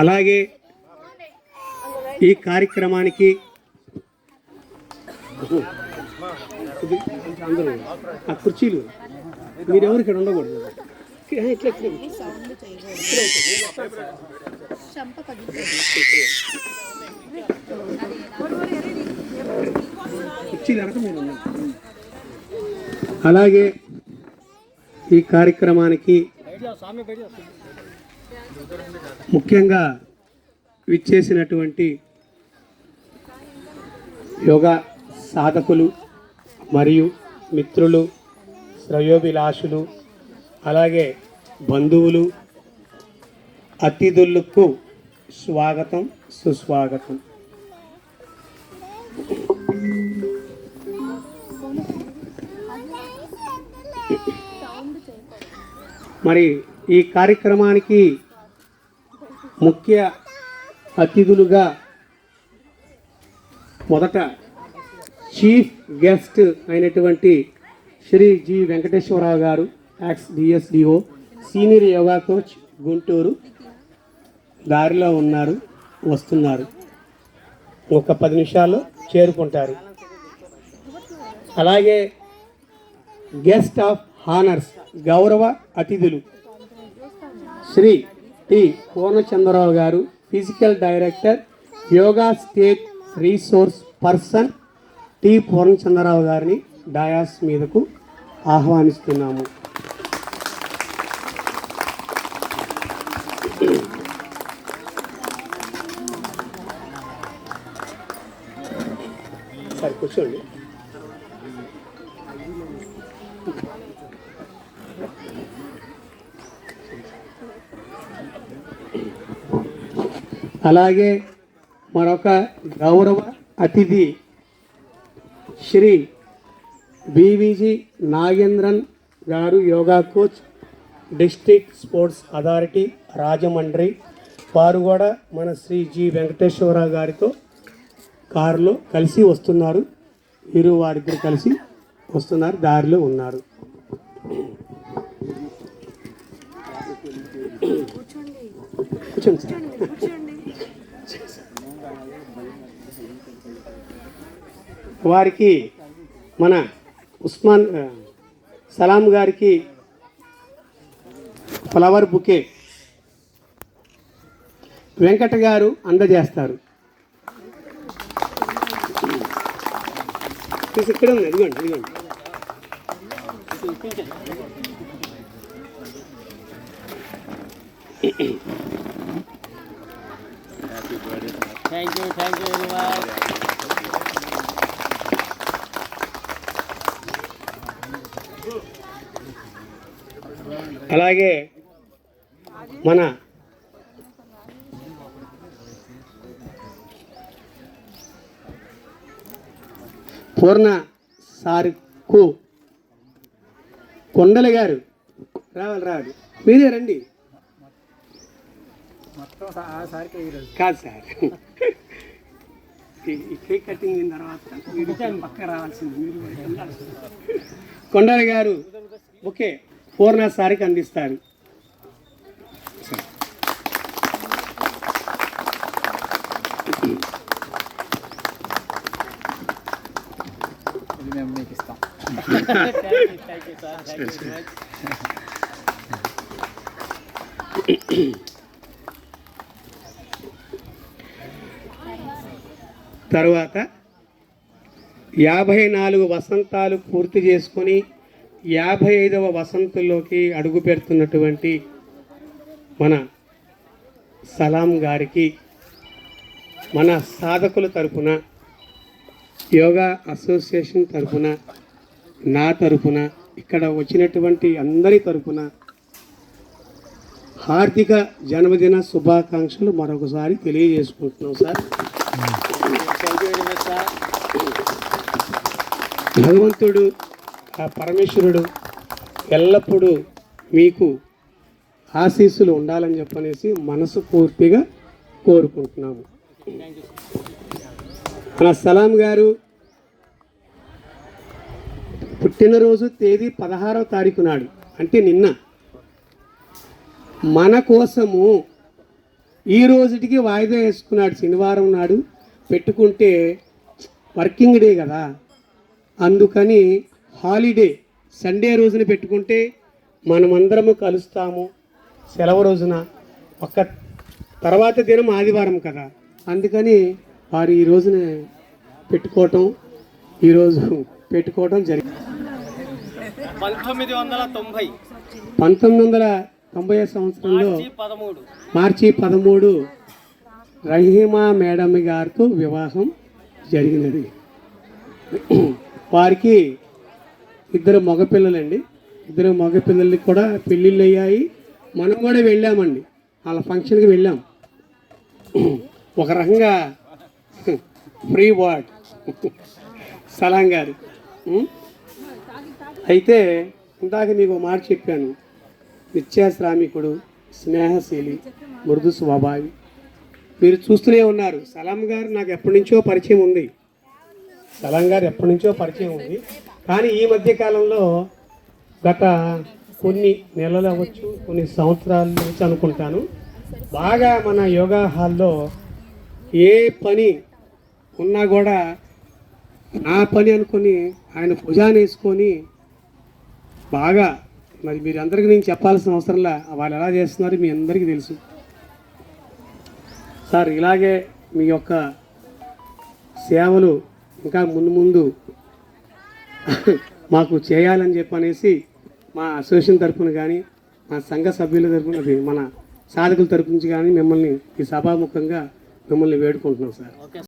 అలాగే ఈ కార్యక్రమానికి అందరూ ఆ కుర్చీలు మీరెవరు ఇక్కడ ఉండకూడదు. కుర్చీలు మీరు అలాగే ఈ కార్యక్రమానికి ముఖ్యంగా విచ్చేసినటువంటి యోగా సాధకులు మరియు మిత్రులు శ్రయోభిలాషులు అలాగే బంధువులు అతిథులకు స్వాగతం సుస్వాగతం. మరి ఈ కార్యక్రమానికి ముఖ్య అతిథులుగా మొదట చీఫ్ గెస్ట్ అయినటువంటి శ్రీ జి వెంకటేశ్వరరావు గారు ex DSDO senior yoga coach Guntur దారిలో ఉన్నారు వస్తున్నారు. ఒక పది నిమిషాల్లో చేరుకుంటారు. అలాగే గెస్ట్ ఆఫ్ హానర్స్ గౌరవ అతిథులు శ్రీ టి. పూర్ణచంద్రరావు గారు physical director yoga state resource person T. Purnachandra Rao గారిని డయాస్ మీదకు ఆహ్వానిస్తున్నాము. సరే కూర్చోండి. అలాగే మరొక గౌరవ అతిథి శ్రీ బీవీజీ నాగేంద్రన్ గారు yoga coach district sports authority Rajahmundry వారు కూడా మన శ్రీ జి వెంకటేశ్వరరావు గారితో కారులో కలిసి వస్తున్నారు. ఇరు వారిద్దరు కలిసి వస్తున్నారు దారిలో ఉన్నారు. కూర్చోండి సార్. వారికి మన ఉస్మాన్ సలాం గారికి ఫ్లవర్ బుకే వెంకట గారు అందజేస్తారు. ఇక్కడ ఉంది ఇదిగోండి ఇదిగోండి. Thank you thank you very much అలాగే మన పూర్ణ సార్కు కొండల గారు రావాలి రావాలి. మీరే రండి. కాదు సార్. ఈ- కేక్ కటింగ్ అయిన తర్వాత మీరు పక్క రావాల్సింది. కొండల గారు ఓకే. పూర్ణ సారికి అందిస్తారు. తరువాత యాభై నాలుగు వసంతాలు పూర్తి చేసుకొని యాభై ఐదవ వసంతంలోకి అడుగు పెడుతున్నటువంటి మన సలాం గారికి మన సాధకుల తరపున యోగా అసోసియేషన్ తరపున నా తరపున ఇక్కడ వచ్చినటువంటి అందరి తరపున హార్దిక జన్మదిన శుభాకాంక్షలు మరొకసారి తెలియజేసుకుంటున్నాం సార్. భగవంతుడు ఆ పరమేశ్వరుడు ఎల్లప్పుడూ మీకు ఆశీస్సులు ఉండాలని చెప్పనేసి మనసు పూర్తిగా కోరుకుంటున్నాము. మన సలాం గారు పుట్టినరోజు తేదీ పదహారవ తారీఖు నాడు అంటే నిన్న. మన కోసము ఈ రోజుటికి వాయిదా వేసుకున్నాడు శనివారం నాడు. పెట్టుకుంటే వర్కింగ్ డే కదా. అందుకని హాలిడే సండే రోజున పెట్టుకుంటే మనమందరము కలుస్తాము. సెలవు రోజున. ఒక్క తర్వాత దినం ఆదివారం కదా. అందుకని వారు ఈ రోజున పెట్టుకోవటం ఈరోజు పెట్టుకోవటం జరిగింది. పంతొమ్మిది వందల తొంభై. పంతొమ్మిది వందల తొంభై సంవత్సరంలో మార్చి పదమూడు. రహీమా మేడం గారితో వివాహం జరిగినది. వారికి ఇద్దరు మగపిల్లలండి. ఇద్దరు మగపిల్లలకి కూడా పెళ్ళిళ్ళు అయ్యాయి మనం కూడా వెళ్ళామండి. వాళ్ళ ఫంక్షన్కి వెళ్ళాం. ఒక రకంగా ఫ్రీ వార్డ్. సలాం గారు. అయితే ఇందాక మీకు ఒక మాట చెప్పాను. నిత్యాశ్రామికుడు స్నేహశీలి మృదు స్వభావి. మీరు చూస్తూనే ఉన్నారు. సలాం గారు నాకు ఎప్పటి నుంచో పరిచయం ఉంది. సలాం గారు ఎప్పటి నుంచో పరిచయం ఉంది. కానీ ఈ మధ్య కాలంలో గత కొన్ని నెలలు అవ్వచ్చు కొన్ని సంవత్సరాల నుంచి అనుకుంటాను. బాగా మన యోగా హాల్లో ఏ పని ఉన్నా కూడా నా పని అనుకొని ఆయన భుజాన్ని వేసుకొని బాగా మరి మీరు అందరికీ నేను చెప్పాల్సిన అవసరంలా వాళ్ళు ఎలా చేస్తున్నారు మీ అందరికీ తెలుసు. సార్ ఇలాగే మీ యొక్క సేవలు ఇంకా ముందు ముందు మాకు చేయాలని చెప్పనేసి మా అసోసియేషన్ తరఫున కానీ మా సంఘ సభ్యుల తరఫున అది మన సాధకుల తరపు నుంచి కానీ మిమ్మల్ని ఈ సభాముఖంగా మిమ్మల్ని వేడుకుంటున్నాం సార్.